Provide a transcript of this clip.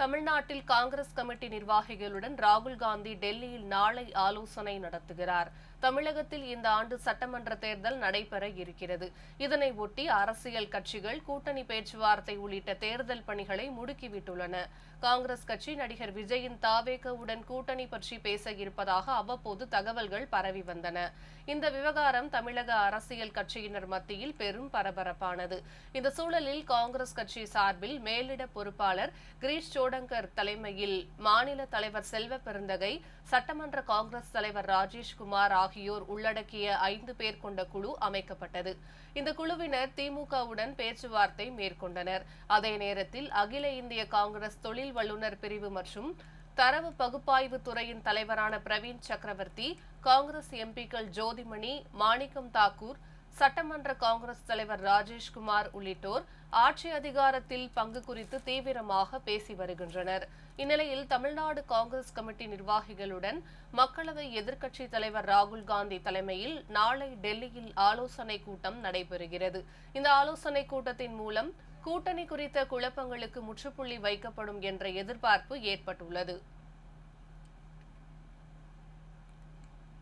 தமிழ்நாட்டில் காங்கிரஸ் கமிட்டி நிர்வாகிகளுடன் ராகுல் காந்தி டெல்லியில் நாளை ஆலோசனை நடத்துகிறார். தமிழகத்தில் இந்த ஆண்டு சட்டமன்ற தேர்தல் நடைபெற இருக்கிறது. இதனை ஒட்டி அரசியல் கட்சிகள் கூட்டணி பேச்சுவார்த்தை உள்ளிட்ட தேர்தல் பணிகளை முடுக்கிவிட்டுள்ளன. காங்கிரஸ் கட்சி நடிகர் விஜயின் தாவேகவுடன் கூட்டணி பற்றி பேச இருப்பதாக அவ்வப்போது தகவல்கள் பரவி வந்தன. இந்த விவகாரம் தமிழக அரசியல் கட்சியினர் மத்தியில் பெரும் பரபரப்பானது. இந்த சூழலில் காங்கிரஸ் கட்சி சார்பில் மேலிட பொறுப்பாளர் கிரீஷ் சோடங்கர் தலைமையில் மாநில தலைவர் செல்வ பெருந்தகை சட்டமன்ற காங்கிரஸ் தலைவர் ராஜேஷ்குமார் ஆகியோர் உள்ளடக்கிய ஐந்து பேர் கொண்ட குழு அமைக்கப்பட்டது. இந்த குழுவினர் திமுகவுடன் பேச்சுவார்த்தை மேற்கொண்டனர். அதே நேரத்தில் அகில இந்திய காங்கிரஸ் தொழில் வல்லுநர் பிரிவு மற்றும் தரவு பகுப்பாய்வு துறையின் தலைவரான பிரவீன் சக்கரவர்த்தி காங்கிரஸ் எம்பிக்கள் ஜோதிமணி மாணிக்கம் தாக்கூர் சட்டமன்ற காங்கிரஸ் தலைவர் ராஜேஷ்குமார் உள்ளிட்டோர் ஆட்சி அதிகாரத்தில் பங்கு குறித்து தீவிரமாக பேசி வருகின்றனர். இந்நிலையில் தமிழ்நாடு காங்கிரஸ் கமிட்டி நிர்வாகிகளுடன் மக்களவை எதிர்க்கட்சி தலைவர் ராகுல் காந்தி தலைமையில் நாளை டெல்லியில் ஆலோசனை கூட்டம் நடைபெறுகிறது. இந்த ஆலோசனை கூட்டத்தின் மூலம் கூட்டணி குறித்த குழப்பங்களுக்கு முற்றுப்புள்ளி வைக்கப்படும் என்ற எதிர்பார்ப்பு ஏற்பட்டுள்ளது.